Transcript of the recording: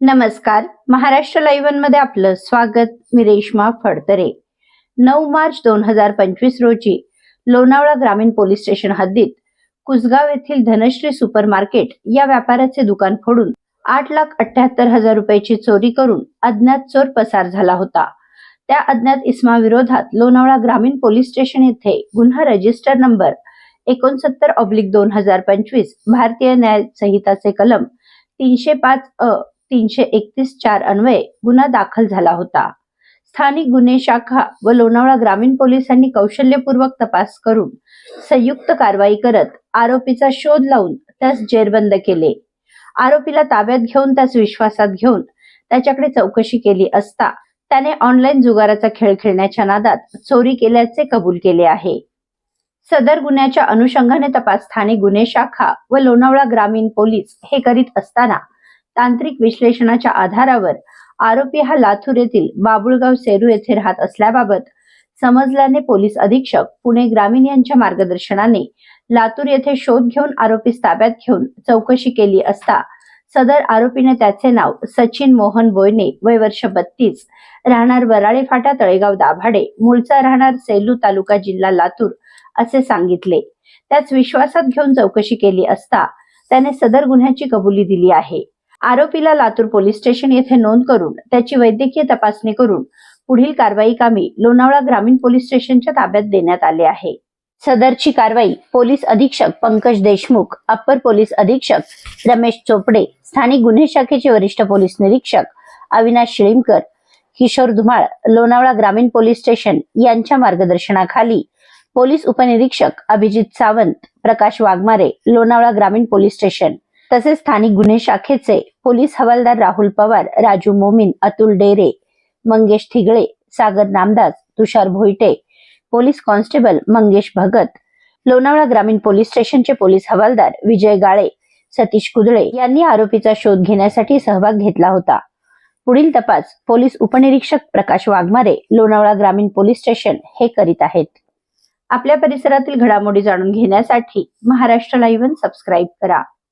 नमस्कार. महाराष्ट्र लाईव्हमध्ये आपलं स्वागत. मी रेश्मा फडतरे. नऊ मार्च दोन हजार पंचवीस रोजी लोणावळा ग्रामीण पोलीस स्टेशन हद्दीत कुसगाव येथील धनश्री सुपर मार्केट या व्यापाऱ्याचे दुकान फोडून आठ लाख अठ्याहत्तर हजार रुपयाची चोरी करून अज्ञात चोर पसार झाला होता. त्या अज्ञात इस्मा विरोधात लोणावळा ग्रामीण पोलीस स्टेशन येथे गुन्हा रजिस्टर नंबर एकोणसत्तर ऑब्लिक दोन हजार पंचवीस भारतीय न्याय संहिताचे कलम तीनशे पाच अ तीनशे एकतीस चार अन्वये गुन्हा दाखल झाला होता. स्थानिक गुन्हे शाखा व लोणावळा ग्रामीण पोलिसांनी कौशल्यपूर्वक तपास करून संयुक्त कारवाई करत आरोपीचा शोध लावून त्यास जेरबंद केले. आरोपीला ताब्यात घेऊन त्यास विश्वासात घेऊन त्याच्याकडे चौकशी केली असता त्याने ऑनलाईन जुगाराचा खेळ खेळण्याच्या नादात चोरी केल्याचे कबूल केले आहे. सदर गुन्ह्याच्या अनुषंगाने तपास स्थानिक गुन्हे शाखा व लोणावळा ग्रामीण पोलीस हे करीत असताना तांत्रिक विश्लेषणाच्या आधारावर आरोपी हा लातूर येथील बाबुळगाव सेरू येथे राहत असल्याबाबत समजल्याने पोलीस अधीक्षक पुणे ग्रामीण यांच्या मार्गदर्शनाने लातूर येथे शोध घेऊन आरोपी ताब्यात घेऊन चौकशी केली असता सदर आरोपीने त्याचे नाव सचिन मोहन बोयने वय वर्ष बत्तीस राहणार वराळे फाटा तळेगाव दाभाडे मूळचा राहणार सेलू तालुका जिल्हा लातूर असे सांगितले. त्याच विश्वासात घेऊन चौकशी केली असता त्याने सदर गुन्ह्याची कबुली दिली आहे. आरोपीला लातूर पोलीस स्टेशन येथे नोंद करून त्याची वैद्यकीय तपासणी करून पुढील कारवाई कामी लोणावळा ग्रामीण पोलीस स्टेशनच्या ताब्यात देण्यात आले आहे. सदरची कारवाई पोलीस अधीक्षक पंकज देशमुख अप्पर पोलीस अधीक्षक रमेश चोपडे स्थानिक गुन्हे शाखेचे वरिष्ठ पोलीस निरीक्षक अविनाश शिळीमकर किशोर धुमाळ लोणावळा ग्रामीण पोलीस स्टेशन यांच्या मार्गदर्शनाखाली पोलीस उपनिरीक्षक अभिजित सावंत प्रकाश वाघमारे लोणावळा ग्रामीण पोलीस स्टेशन तसेच स्थानिक गुन्हे शाखेचे पोलीस हवालदार राहुल पवार राजू मोमीन अतुल डेरे मंगेश थिगळे सागर नामदास तुषार भोईटे पोलीस कॉन्स्टेबल मंगेश भगत लोणावळा ग्रामीण पोलीस स्टेशनचे पोलीस हवालदार विजय गाळे सतीश कुदळे यांनी आरोपीचा शोध घेण्यासाठी सहभाग घेतला होता. पुढील तपास पोलीस उपनिरीक्षक प्रकाश वाघमारे लोणावळा ग्रामीण पोलीस स्टेशन हे करीत आहेत. आपल्या परिसरातील घडामोडी जाणून घेण्यासाठी महाराष्ट्र लाईव्ह सबस्क्राईब करा.